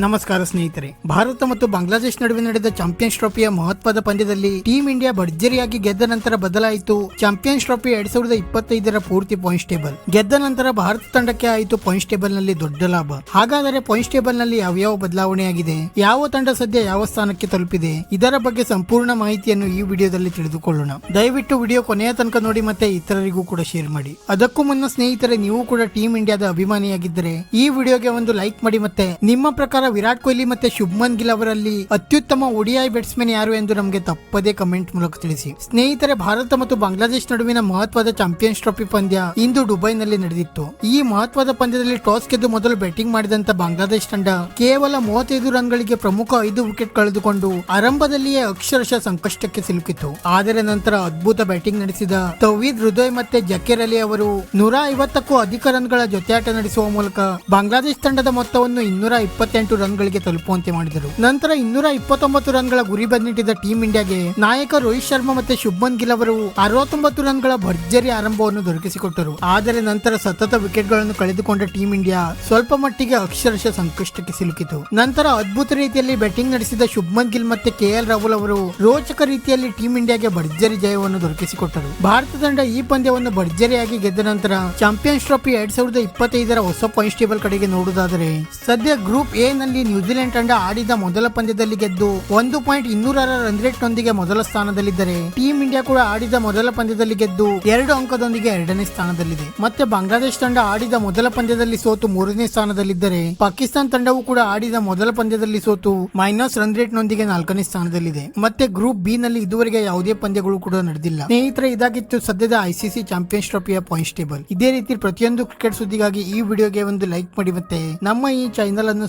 ನಮಸ್ಕಾರ ಸ್ನೇಹಿತರೆ. ಭಾರತ ಮತ್ತು ಬಾಂಗ್ಲಾದೇಶ ನಡುವೆ ನಡೆದ ಚಾಂಪಿಯನ್ಸ್ ಟ್ರೋಫಿಯ ಮಹತ್ವದ ಪಂದ್ಯದಲ್ಲಿ ಟೀಂ ಇಂಡಿಯಾ ಭರ್ಜರಿಯಾಗಿ ಗೆದ್ದ ನಂತರ ಬದಲಾಯಿತು. ಚಾಂಪಿಯನ್ಸ್ ಟ್ರೋಫಿ ಎರಡ್ ಸಾವಿರದ ಇಪ್ಪತ್ತೈದರ ಪೂರ್ತಿ ಪಾಯಿಂಟ್ಸ್ ಟೇಬಲ್ ಗೆದ್ದ ನಂತರ ಭಾರತ ತಂಡಕ್ಕೆ ಆಯಿತು ಪಾಯಿಂಟ್ಸ್ ಟೇಬಲ್ನಲ್ಲಿ ದೊಡ್ಡ ಲಾಭ. ಹಾಗಾದರೆ ಪಾಯಿಂಟ್ಸ್ ಟೇಬಲ್ನಲ್ಲಿ ಯಾವ್ಯಾವ ಬದಲಾವಣೆಯಾಗಿದೆ? ಯಾವ ತಂಡ ಸದ್ಯ ಯಾವ ಸ್ಥಾನಕ್ಕೆ ತಲುಪಿದೆ? ಇದರ ಬಗ್ಗೆ ಸಂಪೂರ್ಣ ಮಾಹಿತಿಯನ್ನು ಈ ವಿಡಿಯೋದಲ್ಲಿ ತಿಳಿದುಕೊಳ್ಳೋಣ. ದಯವಿಟ್ಟು ವಿಡಿಯೋ ಕೊನೆಯ ತನಕ ನೋಡಿ ಮತ್ತೆ ಇತರರಿಗೂ ಕೂಡ ಶೇರ್ ಮಾಡಿ. ಅದಕ್ಕೂ ಮುನ್ನ ಸ್ನೇಹಿತರೆ, ನೀವು ಕೂಡ ಟೀಂ ಇಂಡಿಯಾದ ಅಭಿಮಾನಿಯಾಗಿದ್ದರೆ ಈ ವಿಡಿಯೋಗೆ ಒಂದು ಲೈಕ್ ಮಾಡಿ ಮತ್ತೆ ನಿಮ್ಮ ಪ್ರಕಾರ ವಿರಾಟ್ ಕೊಹ್ಲಿ ಮತ್ತೆ ಶುಭ್ಮನ್ ಗಿಲ್ ಅವರಲ್ಲಿ ಅತ್ಯುತ್ತಮ ಒಡಿಐ ಬ್ಯಾಟ್ಸ್ಮನ್ ಯಾರು ಎಂದು ನಮಗೆ ತಪ್ಪದೇ ಕಮೆಂಟ್ ಮೂಲಕ ತಿಳಿಸಿ. ಸ್ನೇಹಿತರೆ, ಭಾರತ ಮತ್ತು ಬಾಂಗ್ಲಾದೇಶ ನಡುವಿನ ಮಹತ್ವದ ಚಾಂಪಿಯನ್ಸ್ ಟ್ರೋಫಿ ಪಂದ್ಯ ಇಂದು ದುಬೈನಲ್ಲಿ ನಡೆದಿತ್ತು. ಈ ಮಹತ್ವದ ಪಂದ್ಯದಲ್ಲಿ ಟಾಸ್ ಗೆದ್ದು ಮೊದಲು ಬ್ಯಾಟಿಂಗ್ ಮಾಡಿದಂತ ಬಾಂಗ್ಲಾದೇಶ ತಂಡ ಕೇವಲ ಮೂವತ್ತೈದು ರನ್ ಗಳಿಗೆ ಪ್ರಮುಖ ಐದು ವಿಕೆಟ್ ಕಳೆದುಕೊಂಡು ಆರಂಭದಲ್ಲಿಯೇ ಅಕ್ಷರಶಃ ಸಂಕಷ್ಟಕ್ಕೆ ಸಿಲುಕಿತು ಆದರೆ ನಂತರ ಅದ್ಭುತ ಬ್ಯಾಟಿಂಗ್ ನಡೆಸಿದ ತವೀದ್ ಹೃದಯ್ ಮತ್ತೆ ಜಕೀರ್ ಅಲಿ ಅವರು ನೂರ ಐವತ್ತಕ್ಕೂ ಅಧಿಕ ರನ್ಗಳ ಜೊತೆಯಾಟ ನಡೆಸುವ ಮೂಲಕ ಬಾಂಗ್ಲಾದೇಶ ತಂಡದ ಮೊತ್ತವನ್ನು ಇನ್ನೂರ ಇಪ್ಪತ್ತೆಂಟು ರನ್ಗಳಿಗೆ ತಲುಪುವಂತೆ ಮಾಡಿದರು. ನಂತರ ಇನ್ನೂರ ಇಪ್ಪತ್ತೊಂಬತ್ತು ರನ್ಗಳ ಗುರಿ ಬಂದಿಟ್ಟಿದ್ದ ಟೀಂ ಇಂಡಿಯಾಗೆ ನಾಯಕ ರೋಹಿತ್ ಶರ್ಮಾ ಮತ್ತೆ ಶುಭ್ಮನ್ ಗಿಲ್ ಅವರು ಅರವತ್ತೊಂಬತ್ತು ರನ್ಗಳ ಭರ್ಜರಿ ಆರಂಭವನ್ನು ದೊರಕಿಸಿಕೊಟ್ಟರು. ಆದರೆ ನಂತರ ಸತತ ವಿಕೆಟ್ಗಳನ್ನು ಕಳೆದುಕೊಂಡ ಟೀಂ ಇಂಡಿಯಾ ಸ್ವಲ್ಪ ಮಟ್ಟಿಗೆ ಅಕ್ಷರಶಃ ಸಂಕಷ್ಟಕ್ಕೆ ಸಿಲುಕಿತು. ನಂತರ ಅದ್ಭುತ ರೀತಿಯಲ್ಲಿ ಬ್ಯಾಟಿಂಗ್ ನಡೆಸಿದ ಶುಭ್ಮನ್ ಗಿಲ್ ಮತ್ತೆ ಕೆಎಲ್ ರಾಹುಲ್ ಅವರು ರೋಚಕ ರೀತಿಯಲ್ಲಿ ಟೀಂ ಇಂಡಿಯಾಗೆ ಭರ್ಜರಿ ಜಯವನ್ನು ದೊರಕಿಸಿಕೊಟ್ಟರು. ಭಾರತ ತಂಡ ಈ ಪಂದ್ಯವನ್ನು ಭರ್ಜರಿಯಾಗಿ ಗೆದ್ದ ನಂತರ ಚಾಂಪಿಯನ್ಸ್ ಟ್ರೋಫಿ ಎರಡ್ ಸಾವಿರದ ಇಪ್ಪತ್ತೈದರ ಹೊಸ ಕಡೆಗೆ ನೋಡುವುದಾದರೆ ಸದ್ಯ ಗ್ರೂಪ್ ಎ ನಲ್ಲಿ ನ್ಯೂಜಿಲೆಂಡ್ ತಂಡ ಆಡಿದ ಮೊದಲ ಪಂದ್ಯದಲ್ಲಿ ಗೆದ್ದು ಒಂದು ಪಾಯಿಂಟ್ ಇನ್ನೂರರ ರನ್ ರೇಟ್ ನೊಂದಿಗೆ ಮೊದಲ ಸ್ಥಾನದಲ್ಲಿದ್ದರೆ ಟೀಂ ಇಂಡಿಯಾ ಕೂಡ ಆಡಿದ ಮೊದಲ ಪಂದ್ಯದಲ್ಲಿ ಗೆದ್ದು ಎರಡು ಅಂಕದೊಂದಿಗೆ ಎರಡನೇ ಸ್ಥಾನದಲ್ಲಿದೆ. ಮತ್ತೆ ಬಾಂಗ್ಲಾದೇಶ ತಂಡ ಆಡಿದ ಮೊದಲ ಪಂದ್ಯದಲ್ಲಿ ಸೋತು ಮೂರನೇ ಸ್ಥಾನದಲ್ಲಿದ್ದರೆ ಪಾಕಿಸ್ತಾನ ತಂಡವು ಕೂಡ ಆಡಿದ ಮೊದಲ ಪಂದ್ಯದಲ್ಲಿ ಸೋತು ಮೈನಸ್ ರನ್ ರೇಟ್ ನೊಂದಿಗೆ ನಾಲ್ಕನೇ ಸ್ಥಾನದಲ್ಲಿದೆ. ಮತ್ತೆ ಗ್ರೂಪ್ ಬಿ ನಲ್ಲಿ ಇದುವರೆಗೆ ಯಾವುದೇ ಪಂದ್ಯಗಳು ಕೂಡ ನಡೆದಿಲ್ಲ. ಸ್ನೇಹಿತರೆ, ಇದಾಗಿತ್ತು ಸದ್ಯದ ಐಸಿಸಿ ಚಾಂಪಿಯನ್ಸ್ ಟ್ರೋಫಿಯ ಪಾಯಿಂಟ್ಸ್ ಟೇಬಲ್. ಇದೇ ರೀತಿ ಪ್ರತಿಯೊಂದು ಕ್ರಿಕೆಟ್ ಸುದ್ದಿಗಾಗಿ ಈ ವಿಡಿಯೋಗೆ ಒಂದು ಲೈಕ್ ಮಾಡಿ ಮತ್ತೆ ನಮ್ಮ ಈ ಚಾನೆಲ್ ಅನ್ನು